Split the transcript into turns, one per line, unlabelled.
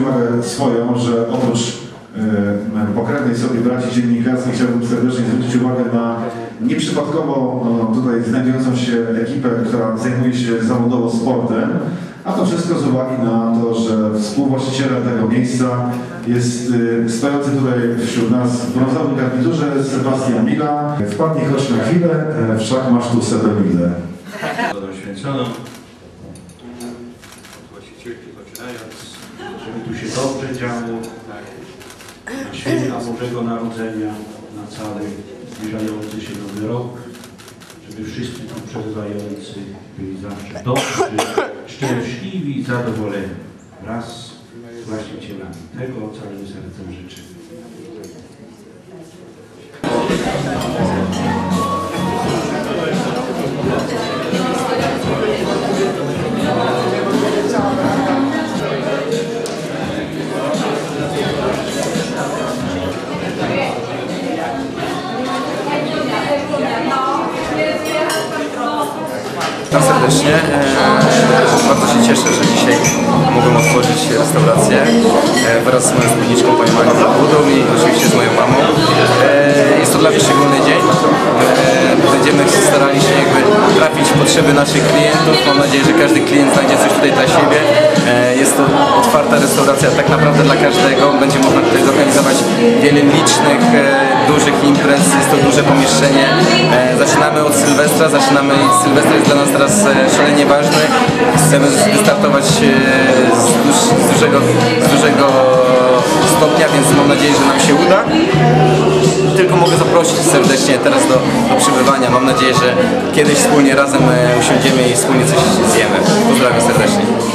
uwagę swoją, że oprócz e, pokrewnej sobie braci dziennikarskiej chciałbym serdecznie zwrócić uwagę na nieprzypadkowo no, tutaj znajdującą się ekipę, która zajmuje się zawodowo sportem, a to wszystko z uwagi na to, współwłaścicielem tego miejsca jest e, stojący tutaj wśród nas w brązowym garniturze Sebastian Mila. Wpadnij choć na chwilę, e, wszak masz tu Sebemilę.
wodą święconą. Właścicielki poczynając, żeby tu się dobrze działo, tak, na święta Bożego Narodzenia, na cały zbliżający się Nowy Rok, żeby wszyscy tu przebywający byli zawsze dobrzy, szczęśliwi i zadowoleni wraz z właścicielami. Tego całym sercem życzę.
Witam serdecznie. E, Bardzo się cieszę, wraz z moją wspólniczką panią Magdą Budą i oczywiście z moją mamą. E, Jest to dla mnie szczególny dzień. E, Będziemy starali się jakby trafić w potrzeby naszych klientów. Mam nadzieję, że każdy klient znajdzie coś tutaj dla siebie. E, Jest to otwarta restauracja tak naprawdę dla każdego. Będzie można tutaj zorganizować wiele licznych, e, dużych imprez. Jest to duże pomieszczenie. E, Zaczynamy od Sylwestra. Zaczynamy Sylwester jest dla nas teraz e, szalenie ważny. Chcemy wystartować e, z, duż, z dużego stopnia, więc mam nadzieję, że nam się uda. Tylko mogę zaprosić serdecznie teraz do, do przybywania. Mam nadzieję, że kiedyś wspólnie razem e, usiądziemy i wspólnie coś zjemy. Pozdrawiam serdecznie.